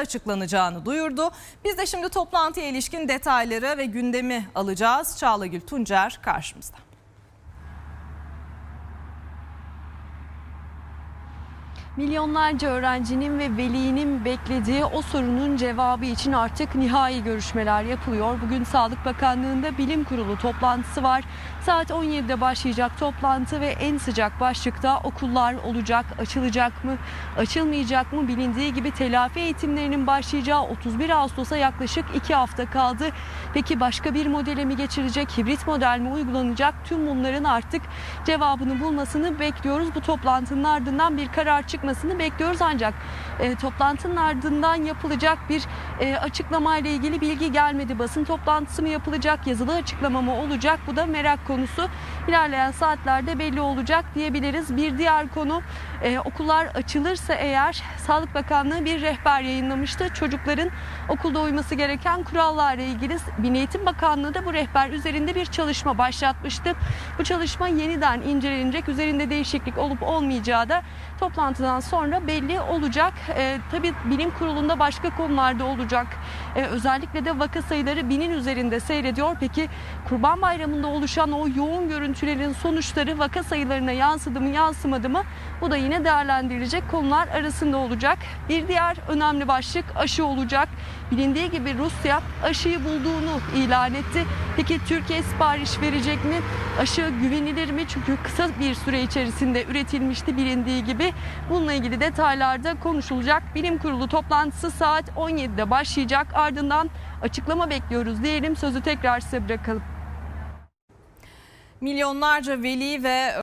açıklanacağını duyurdu. Biz de şimdi toplantıya ilişkin detayları ve gündemi alacağız. Çağlagül Tuncer karşımızda. Milyonlarca öğrencinin ve velinin beklediği o sorunun cevabı için artık nihai görüşmeler yapılıyor. Bugün Sağlık Bakanlığı'nda bilim kurulu toplantısı var. Saat 17'de başlayacak toplantı ve en sıcak başlıkta okullar olacak, açılacak mı, açılmayacak mı bilindiği gibi telafi eğitimlerinin başlayacağı 31 Ağustos'a yaklaşık 2 hafta kaldı. Peki başka bir modele mi geçirecek, hibrit model mi uygulanacak? Tüm bunların artık cevabını bulmasını bekliyoruz. Bu toplantının ardından bir karar çıkmasını bekliyoruz ancak e, toplantının ardından yapılacak bir e, açıklama ile ilgili bilgi gelmedi. Basın toplantısı mı yapılacak, yazılı açıklama mı olacak? Bu da merak konusu. İlerleyen saatlerde belli olacak diyebiliriz. Bir diğer konu e, okullar açılırsa eğer Sağlık Bakanlığı bir rehber yayınlamıştı. Çocukların okulda uyması gereken kurallarla ilgili Milli Eğitim Bakanlığı da bu rehber üzerinde bir çalışma başlatmıştı. Bu çalışma yeniden incelenecek. Üzerinde değişiklik olup olmayacağı da toplantıdan sonra belli olacak. Ee, tabii bilim kurulunda başka konularda olacak. Ee, özellikle de vaka sayıları binin üzerinde seyrediyor. Peki Kurban Bayramı'nda oluşan o yoğun görüntülerin sonuçları vaka sayılarına yansıdı mı yansımadı mı? Bu da yine değerlendirilecek konular arasında olacak. Bir diğer önemli başlık aşı olacak. Bilindiği gibi Rusya aşıyı bulduğunu ilan etti. Peki Türkiye sipariş verecek mi? Aşı güvenilir mi? Çünkü kısa bir süre içerisinde üretilmişti bilindiği gibi. Bununla ilgili detaylarda konuşulacak. Bilim kurulu toplantısı saat 17'de başlayacak. Ardından açıklama bekliyoruz diyelim. Sözü tekrar size bırakalım. Milyonlarca veli ve